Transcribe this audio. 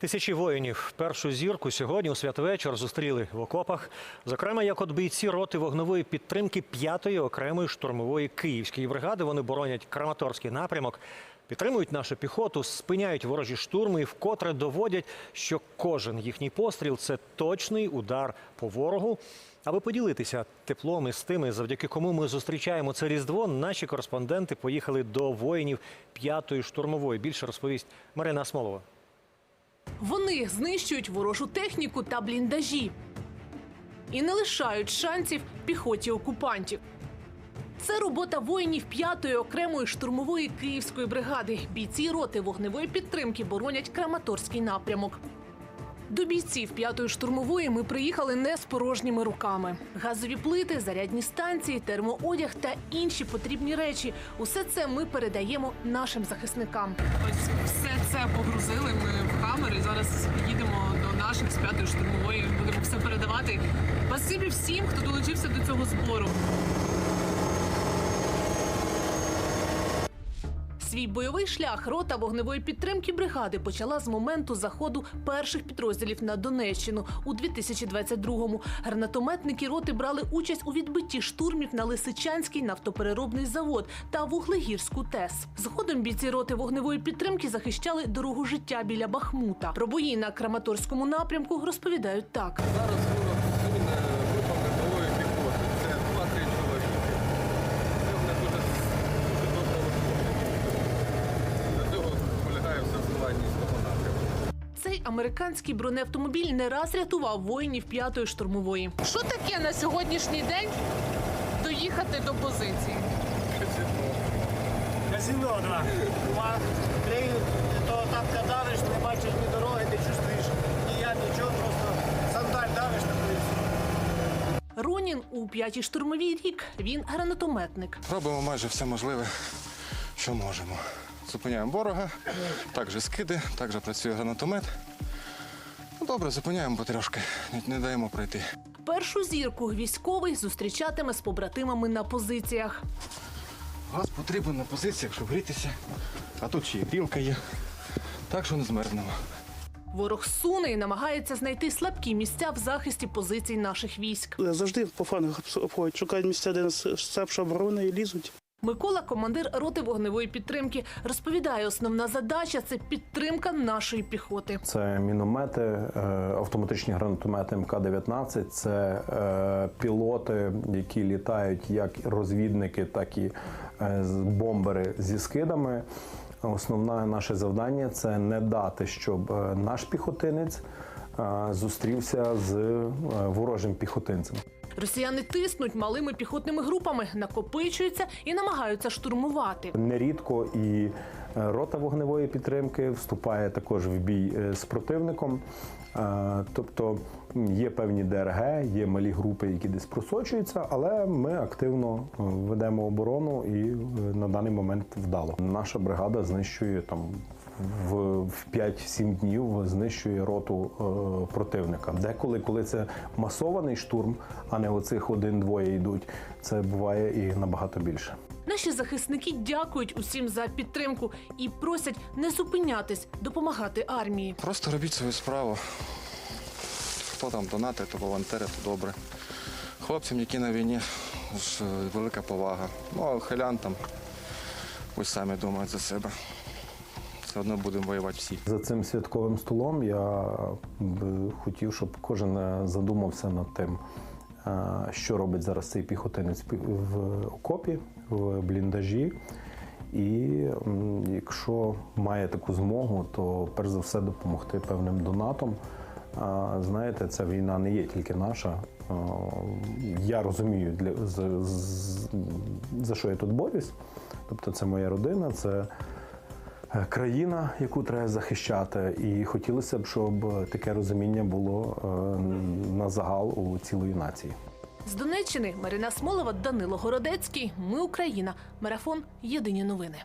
Тисячі воїнів першу зірку сьогодні у святвечір зустріли в окопах. Зокрема, як от бійці роти вогневої підтримки 5-ї окремої штурмової київської бригади. Вони боронять Краматорський напрямок, підтримують нашу піхоту, спиняють ворожі штурми і вкотре доводять, що кожен їхній постріл це точний удар по ворогу. Аби поділитися теплом із тими, завдяки кому ми зустрічаємо це різдво, наші кореспонденти поїхали до воїнів 5-ї штурмової. Більше розповість Марина Смолова. Вони знищують ворожу техніку та бліндажі і не лишають шансів піхоті окупантів. Це робота воїнів 5-ї окремої штурмової київської бригади. Бійці роти вогневої підтримки боронять Краматорський напрямок. До бійців 5-ї штурмової ми приїхали не з порожніми руками. Газові плити, зарядні станції, термоодяг та інші потрібні речі. Усе це ми передаємо нашим захисникам. Ось все це погрузили ми в камери. Зараз їдемо до наших з п'ятої штурмової. Будемо все передавати. Спасибі всім, хто долучився до цього збору. Свій бойовий шлях рота вогневої підтримки бригади почала з моменту заходу перших підрозділів на Донеччину у 2022-му. Гранатометники роти брали участь у відбитті штурмів на Лисичанський нафтопереробний завод та Вуглегірську ТЕС. Згодом бійці роти вогневої підтримки захищали дорогу життя біля Бахмута. Про бої на Краматорському напрямку розповідають так. Зараз ворог посуне групами нової піхоти. Це 2-3 чоловіки. Це вони дуже, дуже добре виходять. Для цього полягає все вливання з того напрямку. Цей американський бронеавтомобіль не раз рятував воїнів п'ятої штурмової. Що таке на сьогоднішній день доїхати до позиції? Казино, да. Два, три, то там давиш, не бачиш ні дороги, не чувствуєш ні я, нічого, просто сандаль давиш на полицію. Ронін у п'ятій штурмовій рік. Він гранатометник. Робимо майже все можливе, що можемо. Зупиняємо ворога, також скиди, також працює гранатомет. Ну, добре, зупиняємо потрошки, не, не даємо пройти. Першу зірку військовий зустрічатиме з побратимами на позиціях. Газ потрібен на позиціях, щоб грітися. А тут ще й грілка є. Так що не змерзнемо. Ворог суне і намагається знайти слабкі місця в захисті позицій наших військ. Завжди по фану обходять, шукають місця, де нас слабша оборона і лізуть. Микола, командир роти вогневої підтримки, розповідає, основна задача це підтримка нашої піхоти. Це міномети, е, автоматичні гранатомети МК-19, це е, пілоти, які літають як розвідники, так і е, бомбери зі скидами. Основне наше завдання це не дати, щоб наш піхотинець зустрівся з е, ворожим піхотинцем. Росіяни тиснуть малими піхотними групами, накопичуються і намагаються штурмувати. Нерідко і е, рота вогневої підтримки вступає також в бій е, з противником. Е, Тобто є певні ДРГ, є малі групи, які десь просочуються, але ми активно е, ведемо оборону і е, на даний момент вдало. Наша бригада знищує там. В, в 5-7 днів знищує роту е, противника. Деколи, коли це масований штурм, а не оцих один-двоє йдуть, це буває і набагато більше. Наші захисники дякують усім за підтримку і просять не зупинятись, допомагати армії. Просто робіть свою справу. Хто там донатить, то волонтери, то добре. Хлопцям, які на війні, е, велика повага. Ну, а хилянтам пусть самі думають за себе. Все одно будемо воювати всі. За цим святковим столом я б хотів, щоб кожен е, задумався над тим, е, що робить зараз цей піхотинець в окопі, в бліндажі. І якщо має таку змогу, то перш за все допомогти певним донатом. Знаєте, ця війна не є тільки наша. Я розумію, для, за, за що я тут борюсь. Тобто це моя родина, це е, країна, яку треба захищати. І хотілося б, щоб таке розуміння було е, на загал у цілої нації. З Донеччини Марина Смолова, Данило Городецький. Ми Україна. Марафон. Єдині новини.